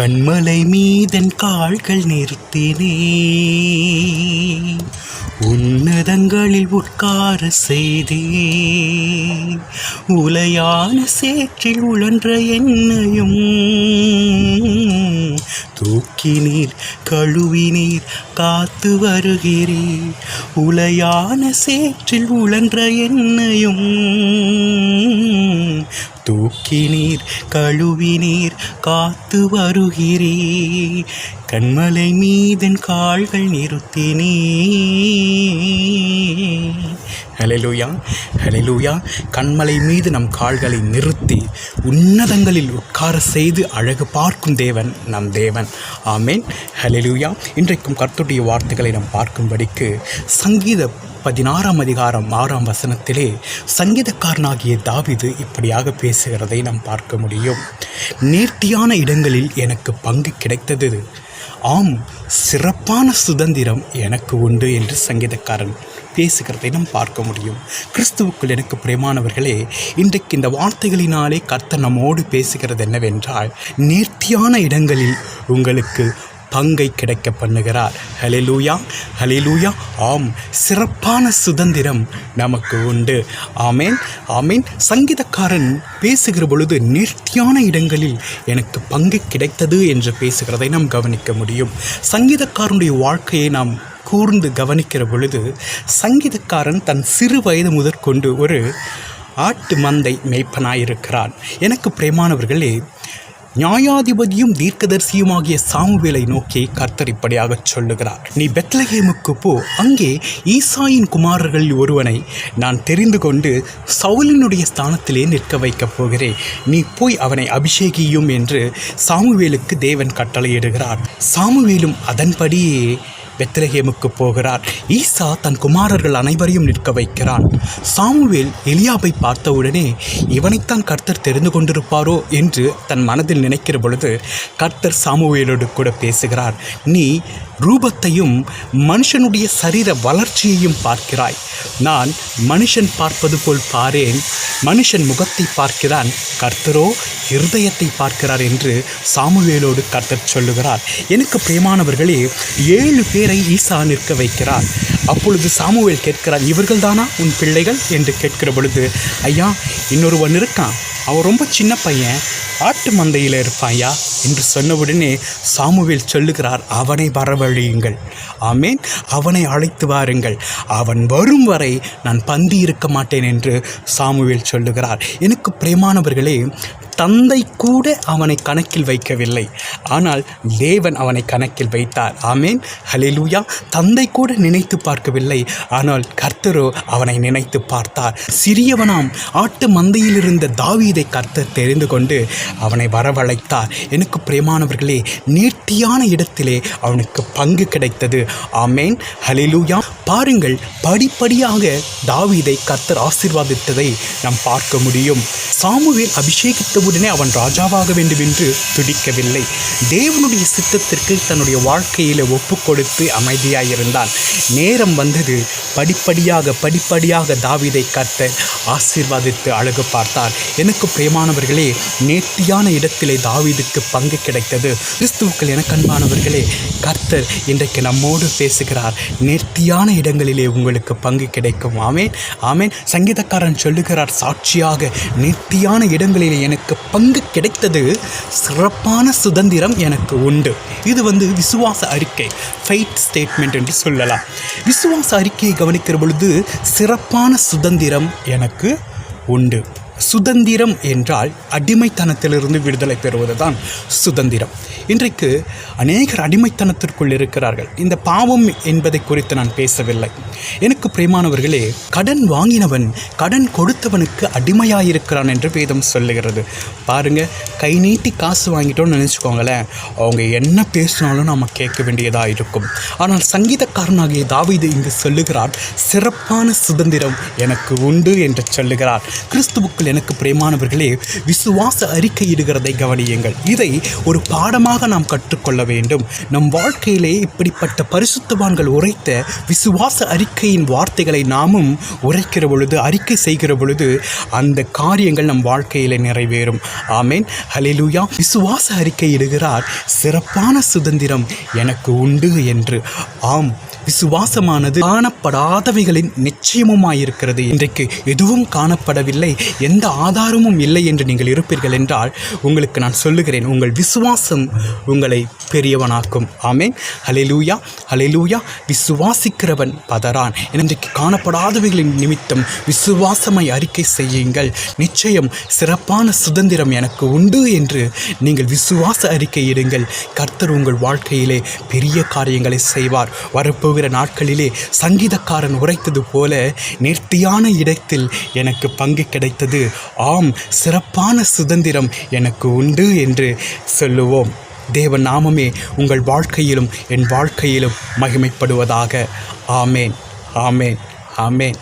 கண்மலை மீதன் கால்கள் நிறுத்தினே. உன்னதங்களில் உட்கார செய்தே. உலையான சேற்றில் உழன்ற என்னையும் தூக்கினீர் கழுவினீர் காத்து வருகிறீர். உலையான சேற்றில் உழன்ற என்னையும் தூக்கினீர் கழுவினீர் காத்து வருகிறீர். கண்மலை மீதன் கால்கள் நிறுத்தினே ஹலெலூயா ஹலெலூயா கண்மலை மீது நம் கால்களை நிறுத்தி உன்னதங்களில் உட்கார செய்து அழகு பார்க்கும் தேவன் நம் தேவன். ஆமேன். ஹலெலூயா இன்றைக்கும் கர்த்துடைய வார்த்தைகளை நாம் பார்க்கும்படிக்கு சங்கீத பதினாறாம் அதிகாரம் ஆறாம் வசனத்திலே சங்கீதக்காரனாகிய தாவிது இப்படியாக பேசுகிறதை நாம் பார்க்க முடியும். நேர்த்தியான இடங்களில் எனக்கு பங்கு கிடைத்தது. ஆம் சிறப்பான சுதந்திரம் எனக்கு உண்டு என்று சங்கீதக்காரன் பேசுகிறதை நாம் பார்க்க முடியும். கிறிஸ்துவுக்குள் எனக்கு பிரியமானவர்களே இன்றைக்கு இந்த வார்த்தைகளினாலே கர்த்தர் நம்மோடு பேசுகிறது என்னவென்றால் நேர்த்தியான இடங்களில் உங்களுக்கு பங்கை கிடைக்க பண்ணுகிறார். ஹலிலூயா ஹலிலூயா ஆம் சிறப்பான சுதந்திரம் நமக்கு உண்டு. ஆமேன் ஆமேன். சங்கீதக்காரன் பேசுகிற பொழுது நேர்த்தியான இடங்களில் எனக்கு பங்கு கிடைத்தது என்று பேசுகிறதை நாம் கவனிக்க முடியும். சங்கீதக்காரனுடைய வாழ்க்கையை நாம் கூர்ந்து கவனிக்கிற பொழுது சங்கீதக்காரன் தன் சிறு வயது முதற்கொண்டு ஒரு ஆட்டு மந்தை மேய்ப்பனாயிருக்கிறான். எனக்கு பிரேமானவர்களே நியாயாதிபதியும் தீர்க்கதரிசியுமாகிய சாமுவேலை நோக்கி கர்த்தர் இப்படியாக சொல்லுகிறார். நீ பெத்லஹேமுக்கு போ. அங்கே ஈசாயின் குமாரர்களில் ஒருவனை நான் தெரிந்து கொண்டு சவுலினுடைய ஸ்தானத்திலே நிற்க வைக்கப் போகிறேன். நீ போய் அவனை அபிஷேகியும் என்று சாமுவேலுக்கு தேவன் கட்டளையிடுகிறார். சாமுவேலும் அதன்படியே பெத்லஹேமுக்கு போகிறார். ஈசா தன் குமாரர்கள் அனைவரையும் நிற்க வைக்கிறான். சாமுவேல் எலியாபை பார்த்தவுடனே இவனைத்தான் கர்த்தர் தெரிந்து கொண்டிருப்பாரோ? என்று தன் மனதில் நினைக்கிற பொழுது கர்த்தர் சாமுவேலோடு கூட பேசுகிறார். நீ ரூபத்தையும் மனுஷனுடைய சரீர வளர்ச்சியையும் பார்க்கிறாய். நான் மனுஷன் பார்ப்பது போல் பாரேன். மனுஷன் முகத்தை பார்க்கிறான். கர்த்தரோ இருதயத்தை பார்க்கிறார் என்று சாமுவேலோடு கர்த்தர் சொல்லுகிறார். எனக்கு பிரியமானவர்களே ஏழு பேரை ஈசா நிற்க வைக்கிறார். அப்பொழுது சாமுவேல் கேட்கிறார் இவர்கள்தானா உன் பிள்ளைகள்? என்று கேட்கிற பொழுது ஐயா இன்னொருவன் இருக்கான். அவன் ரொம்ப சின்ன பையன். ஆட்டு மந்தையில் இருப்பாயா என்று சொன்னவுடனே சாமுவேல் சொல்லுகிறார் அவனை வரவழியுங்கள். ஆமேன். அவனை அழைத்து வாருங்கள். அவன் வரும் வரை நான் பந்தி இருக்க மாட்டேன் என்று சாமுவேல் சொல்லுகிறார். எனக்கு பிரேமானவர்களே தந்தை கூட அவனை கணக்கில் வைக்கவில்லை. ஆனால் தேவன் அவனை கணக்கில் வைத்தார். ஆமேன். ஹலிலூயா தந்தை கூட நினைத்து பார்க்கவில்லை. ஆனால் கர்த்தரோ அவனை நினைத்து பார்த்தார். சிறியவனாம் ஆட்டு மந்தையில் இருந்த தாவீதை கர்த்தர் தெரிந்து கொண்டு அவனை வரவழைத்தார். எனக்கு பிரேமானவர்களே நேர்த்தியான இடத்திலே அவனுக்கு பங்கு கிடைத்தது. ஆமேன். ஹலிலூயா பாருங்கள் படிப்படியாக தாவீதை கர்த்தர் ஆசீர்வாதித்ததை நாம் பார்க்க முடியும். சாமுவேல் அபிஷேகித்தவுடனே அவன் ராஜாவாக வேண்டும் என்று துடிக்கவில்லை. தேவனுடைய சித்தத்திற்கு தன்னுடைய வாழ்க்கையில் ஒப்பு கொடுத்து அமைதியாயிருந்தான். நேரம் வந்தது. படிப்படியாக படிப்படியாக தாவிதை கர்த்தர் ஆசீர்வாதித்து அழகு பார்த்தார். எனக்கு பிரேமானவர்களே நேர்த்தியான இடத்திலே தாவீதுக்கு பங்கு கிடைத்தது. கிறிஸ்துவுக்கள் எனக்கு அன்பானவர்களே கர்த்தர் இன்றைக்கு நம்மோடு பேசுகிறார். நேர்த்தியான இடங்களிலே உங்களுக்கு பங்கு கிடைக்கும். ஆமேன். ஆமேன். சங்கீதக்காரன் சொல்லுகிறார் சாட்சியாக நேர்த்தியான இடங்களிலே எனக்கு பங்கு கிடைத்தது. சிறப்பான சுதந்திரம் எனக்கு உண்டு. இது வந்து விசுவாச அறிக்கை ஃபைட் ஸ்டேட்மெண்ட் என்று சொல்லலாம். விசுவாச அறிக்கையை கவனிக்கிற பொழுது சிறப்பான சுதந்திரம் எனக்கு உண்டு. சுதந்திரம் என்றால் அடிமைத்தனத்திலிருந்து விடுதலை பெறுவதுதான் சுதந்திரம். இன்றைக்கு அநேகர் அடிமைத்தனத்திற்குள் இருக்கிறார்கள். இந்த பாவம் என்பதை குறித்து நான் பேசவில்லை. எனக்கு பிரேமானவர்களே கடன் வாங்கினவன் கடன் கொடுத்தவனுக்கு அடிமையாயிருக்கிறான் என்று வேதம் சொல்லுகிறது. பாருங்க கை நீட்டி காசு வாங்கிட்டோம்னு நினச்சிக்கோங்களேன். அவங்க என்ன பேசினாலும் நாம் கேட்க வேண்டியதாக இருக்கும். ஆனால் சங்கீதக்காரனாகிய தாவிது இங்கு சொல்லுகிறார் சிறப்பான சுதந்திரம் எனக்கு உண்டு என்று சொல்லுகிறார். கிறிஸ்துவுக்குள் எனக்கு பிரியமானவர்களே விசுவாச அறிக்கையிடுகிறதை கவனியுங்கள். இதை ஒரு பாடமாக நாம் கற்றுக்கொள்ள வேண்டும். நம் வாழ்க்கையிலே இப்படிப்பட்ட பரிசுத்தவான்கள் உரைத்த விசுவாச அறிக்கையின் வார்த்தைகளை நாமும் உரைக்கிற பொழுது அறிக்கை செய்கிற பொழுது அந்த காரியங்கள் நம் வாழ்க்கையிலே நிறைவேறும். ஆமேன். ஹலிலூயா விசுவாச அறிக்கையிடுகிறார். சிறப்பான சுதந்திரம் எனக்கு உண்டு என்று. ஆம். விசுவாசமானது காணப்படாதவைகளின் நிச்சயமுமாயிருக்கிறது. இன்றைக்கு எதுவும் காணப்படவில்லை எந்த ஆதாரமும் இல்லை என்று நீங்கள் இருப்பீர்கள் என்றால் உங்களுக்கு நான் சொல்லுகிறேன் உங்கள் விசுவாசம் உங்களை பெரியவனாக்கும். ஆமேன். ஹalleluya ஹalleluya. விசுவாசிக்கிறவன் பதறான். இன்றைக்கு காணப்படாதவைகளின் நிமித்தம் விசுவாசமை அறிக்கை செய்யுங்கள். நிச்சயம் சிறப்பான சுதந்திரம் எனக்கு உண்டு என்று நீங்கள் விசுவாச அறிக்கையிடுங்கள் கர்த்தர் உங்கள் வாழ்க்கையிலே பெரிய காரியங்களை செய்வார். வரப்போகிற நாட்களிலே சங்கீதக்காரன் உரைத்தது போல நேர்த்தியான இடத்தில் எனக்கு பங்கு கிடைத்தது. ஆம் சிறப்பான சுதந்திரம் எனக்கு உண்டு என்று சொல்லுவோம். தேவ நாமமே உங்கள் வாழ்க்கையிலும் என் வாழ்க்கையிலும் மகிமைப்படுவதாக. ஆமேன் ஆமேன் ஆமேன்.